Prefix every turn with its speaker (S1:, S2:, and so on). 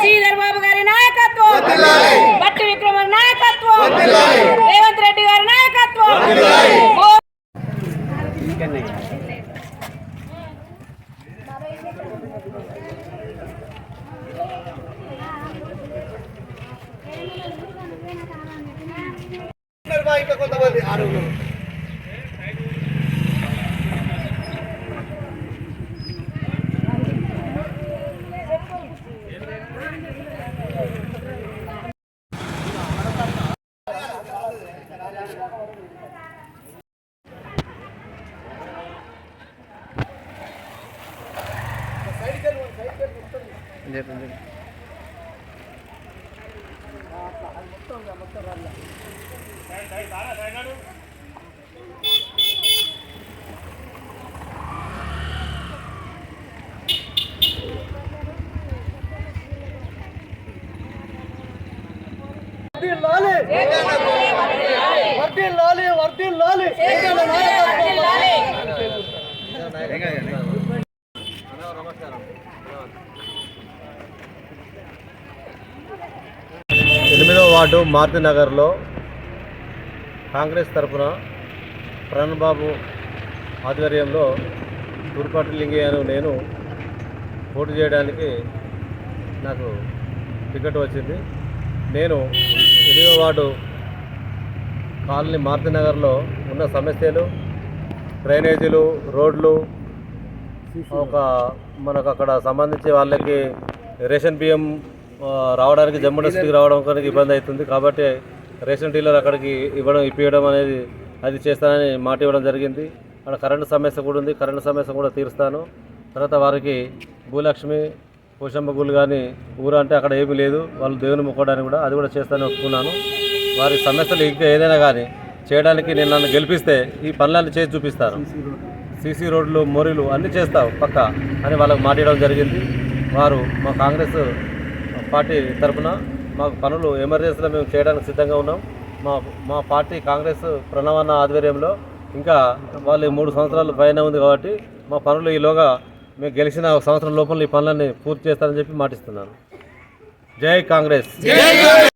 S1: శ్రీధర్ బాబు గారి నాయకత్వం. భట్టి విక్రమ నాయకత్వం. రేవంత్ రెడ్డి గారి నాయకత్వం. కొంతమంది ఆరుగురు.
S2: చెప్పండి వర్ధిల్లాలి వర్ధిల్లాలి వర్ధిల్లాలి
S3: వార్డు మారుతి నగర్లో కాంగ్రెస్ తరఫున ప్రణబాబు ఆధ్వర్యంలో తుర్పాటి లింగయ్యను నేను పోటీ చేయడానికి నాకు టికెట్ వచ్చింది. నేను ఎనిమిదో వార్డు కాలనీ మారుతి నగర్లో ఉన్న సమస్యలు డ్రైనేజీలు రోడ్లు ఒక మనకు అక్కడ సంబంధించి వాళ్ళకి రేషన్ బియ్యం రావడానికి జమ్మూ డిస్ట్రిక్ట్ రావడం కనుక ఇబ్బంది అవుతుంది. కాబట్టి రేషన్ డీలర్ అక్కడికి ఇవ్వడం ఇప్పించడం అనేది అది చేస్తానని మాట ఇవ్వడం జరిగింది. అక్కడ కరెంటు సమస్య కూడా ఉంది. కరెంటు సమస్య కూడా తీరుస్తాను. తర్వాత వారికి భూలక్ష్మి పోషమ్మ గుళ్ళు కానీ ఊరు అంటే అక్కడ ఏమీ లేదు. వాళ్ళు దేవుని మొక్కడానికి కూడా అది కూడా చేస్తానని ఒప్పుకున్నాను. వారి సమస్యలు ఇంకా ఏదైనా కానీ చేయడానికి నేను నన్ను గెలిపిస్తే ఈ పనులన్నీ చేసి చూపిస్తాను. సీసీ రోడ్లు మొరీలు అన్నీ చేస్తావు పక్క అని వాళ్ళకు మాట్లాడడం జరిగింది. వారు మా కాంగ్రెస్ పార్టీ తరఫున మాకు పనులు ఎమర్జెన్సీలో మేము చేయడానికి సిద్ధంగా ఉన్నాం. మా మా పార్టీ కాంగ్రెస్ ప్రణవన్న ఆధ్వర్యంలో ఇంకా వాళ్ళు మూడు సంవత్సరాలు పైన ఉంది కాబట్టి మా పనులు ఈలోగా మేము గెలిచిన ఒక సంవత్సరం లోపల ఈ పనులన్నీ పూర్తి చేస్తారని చెప్పి మాటిస్తున్నాను. జై కాంగ్రెస్.